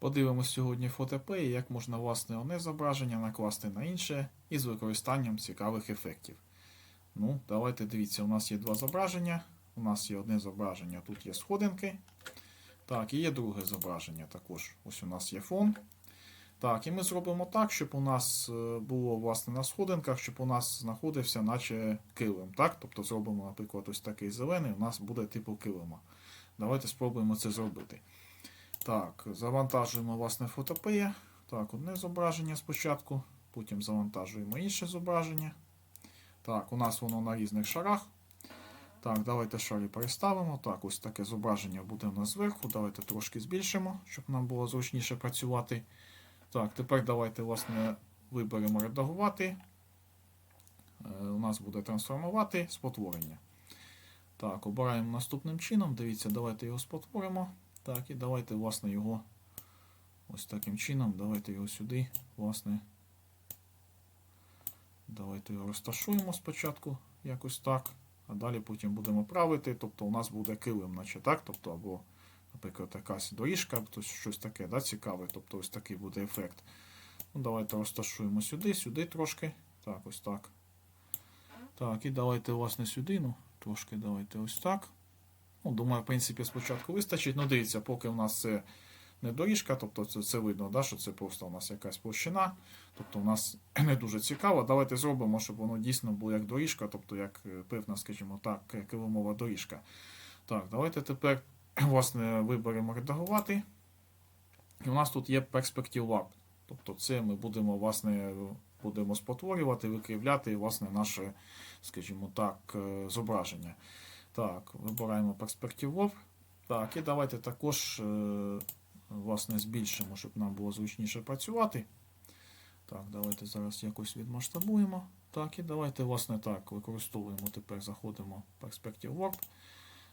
Подивимось сьогодні фотопеї, як можна власне одне зображення накласти на інше із використанням цікавих ефектів. Ну, давайте дивіться, у нас є два зображення. У нас є одне зображення, тут є сходинки. Так, і є друге зображення також. Ось у нас є фон. Так, і ми зробимо так, щоб у нас е, було власне на сходинках, щоб у нас знаходився наче килим. Так? Тобто зробимо, наприклад, ось такий зелений, у нас буде типу килима. Давайте спробуємо це зробити. Так, завантажуємо власне фотопея. Так, одне зображення спочатку, потім завантажуємо інше зображення. Так, у нас воно на різних шарах. Так, давайте шари переставимо. Так, ось таке зображення буде у нас зверху. Давайте трошки збільшимо, щоб нам було зручніше працювати. Так, тепер давайте, власне, виберемо редагувати. Е, У нас буде трансформувати спотворення. Так, обираємо наступним чином. Дивіться, давайте його спотворимо. Так, і давайте, власне, його ось таким чином. Давайте його сюди, власне. Давайте його розташуємо спочатку, якось так. А далі потім будемо правити. Тобто у нас буде килим, наче так. Тобто, або, наприклад, якась доріжка, тобто щось таке, да, цікаве. Тобто ось такий буде ефект. Ну, Давайте розташуємо сюди, сюди трошки. Так, ось так. Так, і давайте, власне, сюди. Ну, трошки давайте ось так. Ну, думаю, в принципі, спочатку вистачить. Ну, дивіться, поки у нас це не доріжка, тобто це, це видно, да, що це просто у нас якась площина. Тобто у нас не дуже цікаво. Давайте зробимо, щоб воно дійсно було як доріжка, тобто як е, певна, скажімо так, е, килимова доріжка. Так, давайте тепер власне виберемо редагувати. І у нас тут є Lab. Тобто це ми будемо, власне, будемо спотворювати, викривляти власне, наше, скажімо так, е, зображення. Так, вибираємо Lab. Так, і давайте також е, власне, збільшимо, щоб нам було зручніше працювати. Так, давайте зараз якось відмасштабуємо. Так, і давайте, власне, так, використовуємо тепер, заходимо в Perspective Warp.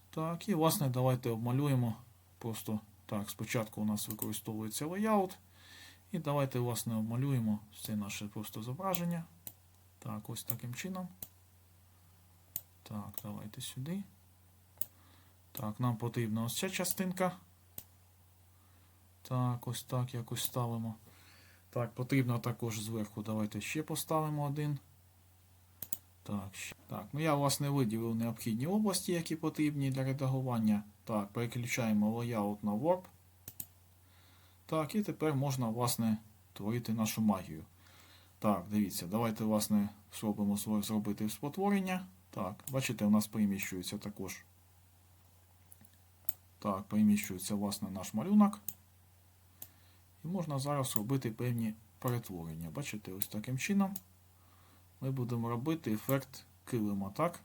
Так, і, власне, давайте обмалюємо. Просто так, спочатку у нас використовується layout. І давайте, власне, обмалюємо це наше просто зображення. Так, ось таким чином. Так, давайте сюди. Так, нам потрібна ось ця частинка. Так, ось так якось ставимо. Так, потрібно також зверху. Давайте ще поставимо один. Так, ще. так, ну я власне виділив необхідні області, які потрібні для редагування. Так, переключаємо layout на Warp. Так, і тепер можна, власне, творити нашу магію. Так, дивіться, давайте, власне, спробуємо зробити спотворення. Так, бачите, у нас переміщується також. Так, переміщується, власне, наш малюнок. І можна зараз робити певні перетворення. Бачите, ось таким чином ми будемо робити ефект килима. Так,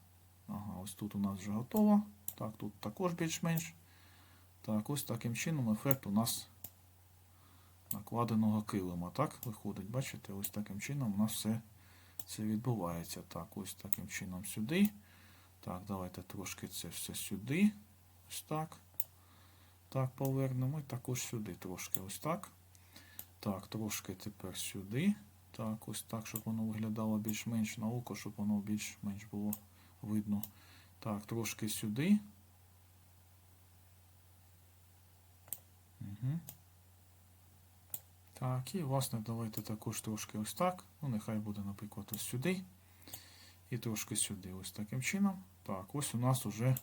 ага, ось тут у нас вже готово. Так, тут також більш-менш. Так, ось таким чином ефект у нас накладеного килима. Так, виходить, бачите, ось таким чином у нас все це відбувається. Так, ось таким чином сюди. Так, давайте трошки це все сюди. Ось так. Так, повернемо. І також сюди трошки ось так. Так, трошки тепер сюди. Так, ось так, щоб воно виглядало більш-менш на око, щоб воно більш-менш було видно. Так, трошки сюди. Угу. Так, і власне давайте також трошки ось так. Ну, нехай буде, наприклад, ось сюди. І трошки сюди. Ось таким чином. Так, ось у нас уже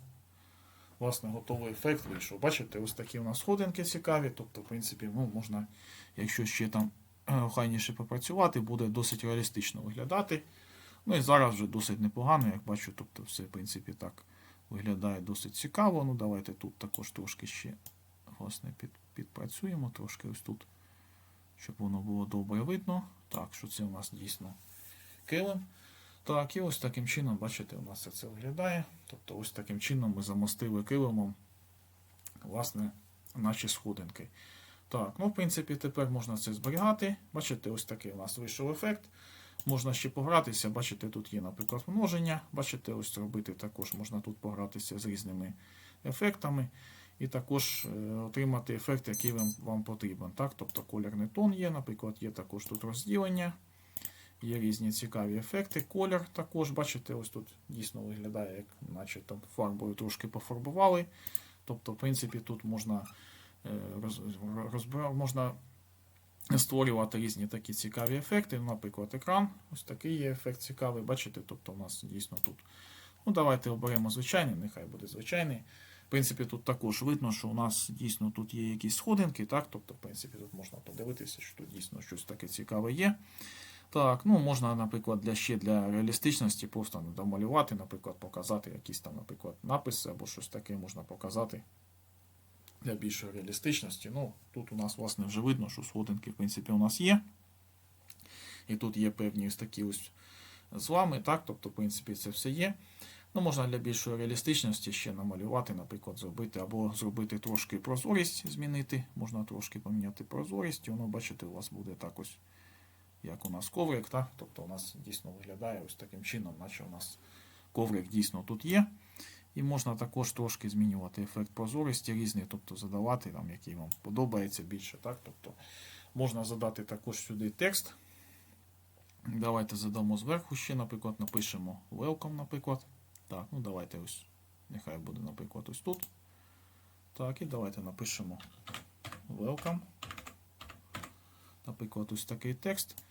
власне готовий ефект вийшов. Бачите, ось такі у нас сходинки цікаві. Тобто, в принципі, ну, можна, якщо ще там охайніше попрацювати, буде досить реалістично виглядати. Ну і зараз вже досить непогано, як бачу, тобто все, в принципі, так виглядає досить цікаво. Ну, давайте тут також трошки ще власне, під, підпрацюємо, трошки ось тут, щоб воно було добре видно. Так, що це у нас дійсно килим. Так, і ось таким чином, бачите, у нас це, виглядає. Тобто ось таким чином ми замостили килимом власне, наші сходинки. Так, ну в принципі, тепер можна це зберігати. Бачите, ось такий у нас вийшов ефект. Можна ще погратися, бачите, тут є, наприклад, множення. Бачите, ось робити також можна тут погратися з різними ефектами. І також е, отримати ефект, який вам, вам потрібен. Так? Тобто колірний тон є, наприклад, є також тут розділення. Є різні цікаві ефекти. Колір також, бачите, ось тут дійсно виглядає, як наче там фарбою трошки пофарбували. Тобто, в принципі, тут можна е, роз, розбира- можна створювати різні такі цікаві ефекти. Наприклад, екран. Ось такий є ефект цікавий. Бачите, тобто у нас дійсно тут. Ну, давайте оберемо звичайний, нехай буде звичайний. В принципі, тут також видно, що у нас дійсно тут є якісь сходинки, так? Тобто, в принципі, тут можна подивитися, що тут дійсно щось таке цікаве є. Так, ну можна, наприклад, для ще для реалістичності просто домалювати, наприклад, показати якісь там, наприклад, написи або щось таке можна показати для більшої реалістичності. Ну, тут у нас, власне, вже видно, що сходинки, в принципі, у нас є. І тут є певні ось такі ось злами, так, тобто, в принципі, це все є. Ну, можна для більшої реалістичності ще намалювати, наприклад, зробити, або зробити трошки прозорість, змінити. Можна трошки поміняти прозорість, і воно, бачите, у вас буде так ось, як у нас коврик, так? Тобто у нас дійсно виглядає ось таким чином, наче у нас коврик дійсно тут є. І можна також трошки змінювати ефект прозорості різний, тобто задавати, там, який вам подобається більше. Так? Тобто можна задати також сюди текст. Давайте задамо зверху ще, наприклад, напишемо welcome, наприклад. Так, ну давайте ось, нехай буде, наприклад, ось тут. Так, і давайте напишемо welcome. Наприклад, ось такий текст.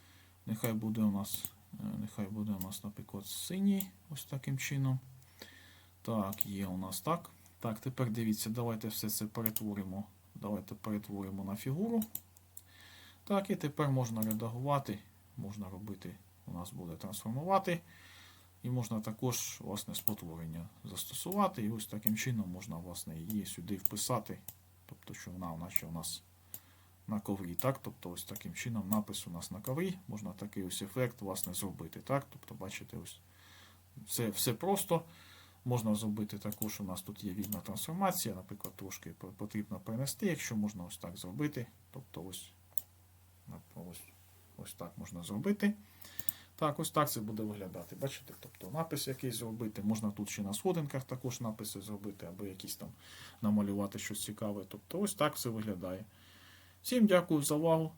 Нехай буде у нас, е, нехай буде у нас, наприклад, синій, ось таким чином. Так, є у нас так. Так, тепер дивіться, давайте все це перетворимо. Давайте перетворимо на фігуру. Так, і тепер можна редагувати, можна робити, у нас буде трансформувати. І можна також власне, спотворення застосувати. І ось таким чином можна власне, її сюди вписати. Тобто, що вона наче у нас на коврі. Так? Тобто, ось таким чином напис у нас на коврі. Можна такий ось ефект власне, зробити. Так? Тобто, бачите, ось все, все просто. Можна зробити також, у нас тут є вільна трансформація, наприклад, трошки потрібно перенести, якщо можна ось так зробити. Тобто ось, ось, ось так можна зробити. Так, ось так це буде виглядати. Бачите? Тобто напис якийсь зробити. Можна тут ще на сходинках також написи зробити, або якісь там намалювати щось цікаве. Тобто ось так все виглядає. Всім дякую за увагу.